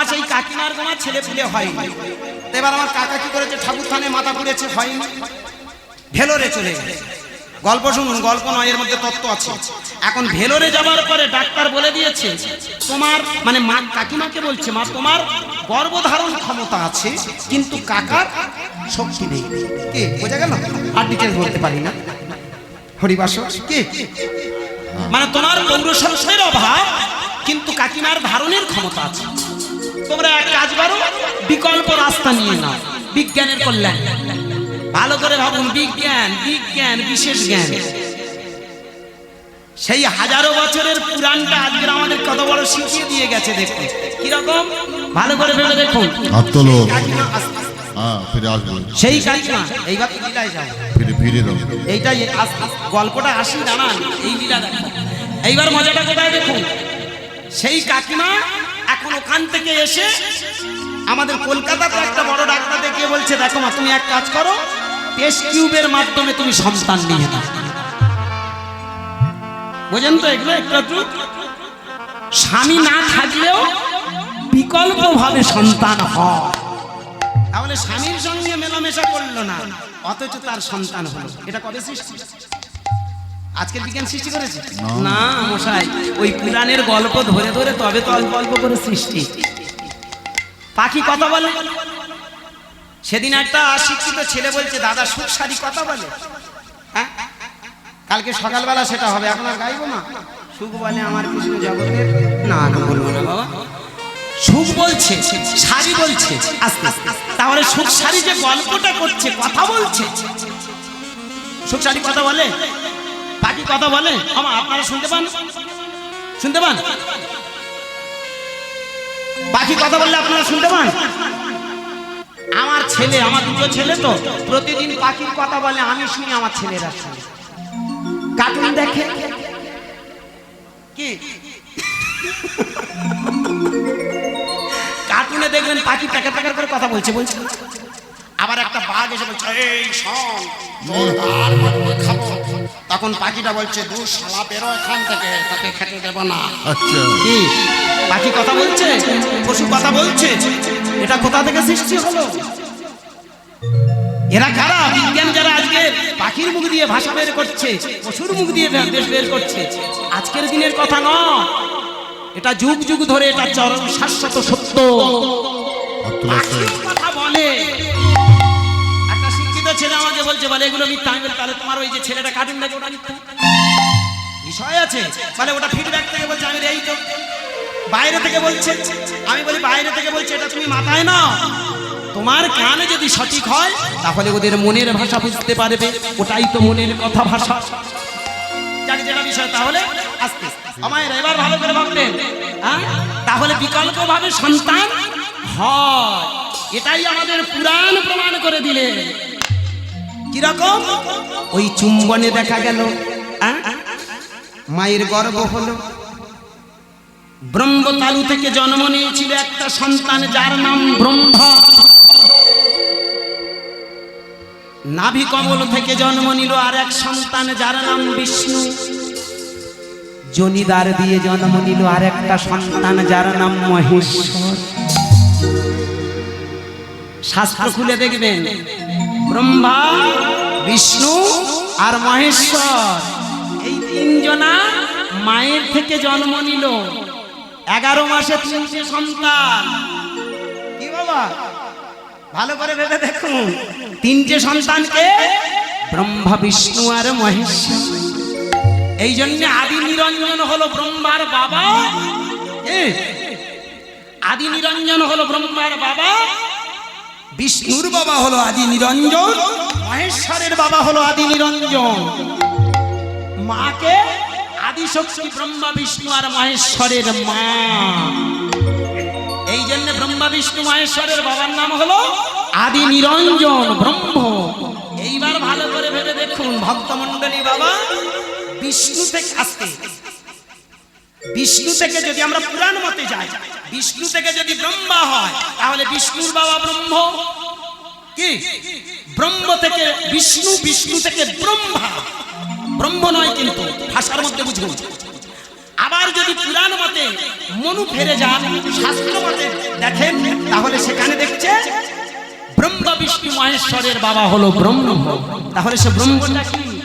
আমার সেই কাকিমার তোমার ছেলে পুলে হয় এবার আমার কাকা কি করেছে? ঠাকুর থানে মাথা পুড়েছে হয়নি। ভেলোরে চলে গেছে। গল্প শুনুন, গল্প নয়, এর মধ্যে তত্ত্ব আছে। এখন ভেলোরে যাওয়ার পরে ডাক্তার বলে দিয়েছে, তোমার মানে মা কাকিমাকে বলছে, মা, তোমার গর্ভধারণ ক্ষমতা আছে, কিন্তু কাকার শক্তি নেই। কে? বোঝা গেল? আর ডিটেলস বলতে পারি না। হরিবাস কে? মানে তোমার পৌরসংসের অভাব, কিন্তু কাকিমার ধারণের ক্ষমতা আছে। তোমরা এক কাজ করো বিকল্প রাস্তা নিয়ে নাও বিজ্ঞানের কল্যাণ। ভালো করে ভাবুন বিজ্ঞান বিজ্ঞান বিশেষ জ্ঞান। সেই হাজারো বছরের পুরাণটা আজকে আমাদের কত বড় শিখিয়ে দিয়ে গেছে দেখুন। কীরকম? ভালো করে ভেবে দেখুন। কাকিমা আস- হ্যাঁ সেই এইবার লীলায় যাও ফিরে ফিরে দাও এইটাই আস- আস- গল্পটা আসি জানান এই লীলা এইবার মজাটা কোথায় দেখুন? সেই কাকিমা এখন ওখান থেকে এসে আমাদের কলকাতাতে একটা বড় ডাক্তার দেখিয়ে বলছে, দেখো মা, তুমি এক কাজ করো টেস্ট টিউবের মাধ্যমে তুমি সন্তান নিয়ে নাও। বোঝেন তো এগুলো একটু একটু? স্বামী না থাকলেও বিকল্প ভাবে সন্তান হয়। তাহলে স্বামীর সঙ্গে মেলামেশা করল না, অথচ তার সন্তান হলো। এটা কবে সৃষ্টি? আজকের বিজ্ঞান সৃষ্টি করেছে? না। মশাই ওই পুরাণের গল্প ধরে ধরে তবে তো অল্প অল্প করে সৃষ্টি। পাখি কথা বলে। সেদিন একটা শিক্ষিত ছেলে বলছে দাদা সুখ সারি কথা বলে। হ্যাঁ? কালকে সকালবেলা সেটা হবে এখন আর গাইবো না। সুখ বলে আমার কৃষ্ণ জগতের? না না বলব না বাবা। সুখ বলছে শাড়ি বলছে আস্তে আস্তে। তাহলে সুখ শাড়ি যে গল্পটা করছে কথা বলছে। সুখ শাড়ি কথা বলে? পাখি কথা বলে? আমা আপনারা শুনতে পান? শুনতে পান? পাখি কথা বললে আপনারা শুনতে পান? আমার ছেলে, আমার দুটো ছেলে তো, প্রতিদিন পাখির কথা বলে, আমি শুনি আমার ছেলেরা শুনে। কার্টুন দেখে। কি? কার্টুনে দেখবেন পাখি প্যাকেট প্যাকেট করে কথা বলছে বলছে। আবার একটা বাঘ এসে বলছে এই শোন তোর আর খাব। তখন পাখিটা বলছে দু শালা বেরো এখান থেকে তাকে খেতে দেব না। আচ্ছা। কি? পাখি কথা বলছে? পশু কথা বলছে? এটা কোথা থেকে সৃষ্টি হলো? এরা কারা? বিজ্ঞান যারা আজকে পাখির মুখ দিয়ে ভাষা বের করছে পশুর মুখ দিয়ে দেশ বের করছে আজকের দিনের কথা নয়। এটা যুগ যুগ ধরে এটা চরম শাশ্বত সত্য। আমাকে বলে, এগুলো মিথ্যা। আমি তাহলে তোমার ওই যে ছেলেটা কার্টুন দেখে ওটা মিথ্যা? বিষয় আছে। বলে ওটা ফিডব্যাক থেকে বলছে, আমি এই তো বাইরে থেকে বলছে। আমি বলি, বাইরে থেকে বলছে, এটা তুমি মাথায় নাও। তোমার কানে যদি সঠিক হয়, তাহলে ওদের মনের ভাষা বুঝতে পারবে। ওটাই তো মনের কথা ভাষা। যাক, যেটা বিষয়, তাহলে আস্তে আমায় এবার ভালো করে ভাববেন হ্যাঁ? তাহলে বিকল্প ভাবে সন্তান হয়। এটাই আমাদের পুরাণ প্রমাণ করে দিলে। কীরকম? ওই চুম্বনে দেখা গেল? মায়ের গর্ব হলো। ব্রহ্মতালু থেকে জন্ম নিয়েছিল একটা সন্তান যার নাম ব্রহ্মা। নাভি কমল থেকে জন্ম নিল আর এক সন্তান যার নাম বিষ্ণু। জনিদার দিয়ে জন্ম নিল আর একটা সন্তান যার নাম মহেশ্বর। শাস্ত্র খুলে দেখবেন ব্রহ্মা, বিষ্ণু আর মহেশ্বর। এই তিনজনা মায়ের থেকে জন্ম নিল। এগারো মাসে তিনটে সন্তান। কি বাবা? ভালো করে ভেবে দেখুন। তিনটে সন্তানকে ব্রহ্মা, বিষ্ণু আর মহেশ্বর। এই জন্য আদি নিরঞ্জন হলো ব্রহ্মার বাবা। আদি নিরঞ্জন হলো ব্রহ্মার বাবা। বিষ্ণুর বাবা হলো আদি নিরঞ্জন, মহেশ্বরের বাবা হলো আদি নিরঞ্জন। মাকে আদি শক্তি ব্রহ্মা, বিষ্ণু আর মহেশ্বরের মা। এই জন্য ব্রহ্মা, বিষ্ণু, মহেশ্বরের বাবার নাম হলো আদি নিরঞ্জন, ব্রহ্ম। এইবার ভালো করে ভেবে দেখুন, ভক্তমণ্ডলী বাবা, বিষ্ণু থেকে আসতে। বিষ্ণু থেকে যদি আমরা পুরাণ মতে যাই, বিষ্ণু থেকে যদি ব্রহ্মা হয়, তাহলে বিষ্ণুর বাবা ব্রহ্ম। কি? ব্রহ্ম থেকে বিষ্ণু বিষ্ণু থেকে ব্রহ্মা। ব্রহ্ম নয় কিন্তু, ভাষার মধ্যে বুঝুন। আবার যদি পুরাণ মতে মনু ফেরে যান, শাস্ত্র মতে দেখেন, তাহলে সেখানে দেখছে, ব্রহ্ম, বিষ্ণু, মহেশ্বরের বাবা হলো ব্রহ্ম। তাহলে সে ব্রহ্মটা কি?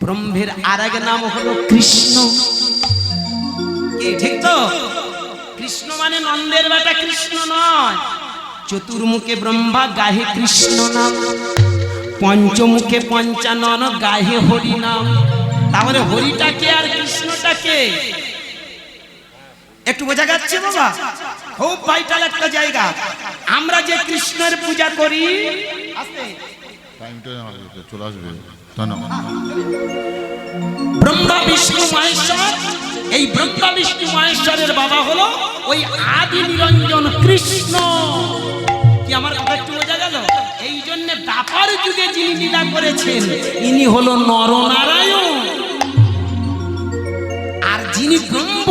ব্রহ্মের আর নাম হলো কৃষ্ণ। কি? ঠিক তো? কৃষ্ণ মানে নন্দের বেটা কৃষ্ণ নয়। চতুর্মুখে ব্রহ্মা গাহে কৃষ্ণ নাম। পঞ্চমুখে পঞ্চানন গাহে হরি নাম। তাহলে হরিটাকে আর কৃষ্ণটাকে একটু বোঝা যাচ্ছে বাবা? খুব ভাইটাল একটা জায়গা। আমরা যে কৃষ্ণের পূজা করি ব্রহ্মা বিষ্ণু মহেশ্বর এই ব্রহ্মা বিষ্ণু মহেশ্বরের বাবা হলো ওই আদি নিরঞ্জন কৃষ্ণ। কি আমার কথা একটু বোঝা গেল? এই জন্য দাপার যুগে যিনি লীলা করেছেন, ইনি হলো নরনারায়ণ। আর যিনি ব্রহ্ম,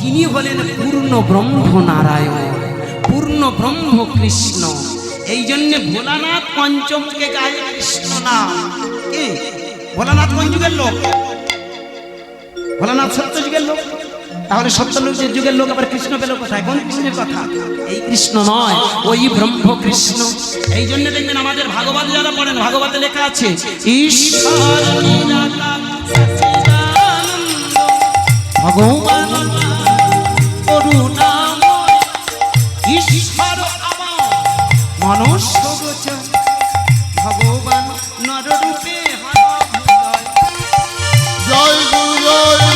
তিনি হলেন পূর্ণ ব্রহ্ম নারায়ণ পূর্ণ ব্রহ্ম কৃষ্ণ। এই জন্যে ভোলানাথ পঞ্চমকে গায়ে কৃষ্ণ নাম। কি? ভোলানাথ কোন লোক? ভোলানাথ সত্য যুগের লোক। তাহলে সত্য লোকের যুগের লোক, আবার কৃষ্ণ পেল কোথায়? কোন কৃষ্ণের কথা? এই কৃষ্ণ নয়, ওই ব্রহ্ম কৃষ্ণ। এই জন্য দেখবেন আমাদের ভাগবত যারা পড়েন, ভাগবতে লেখা আছে, ঈশ্বর ভগবান ঈশ্বর গোচর, ভগবান নররূপে জয় গুরু। জয়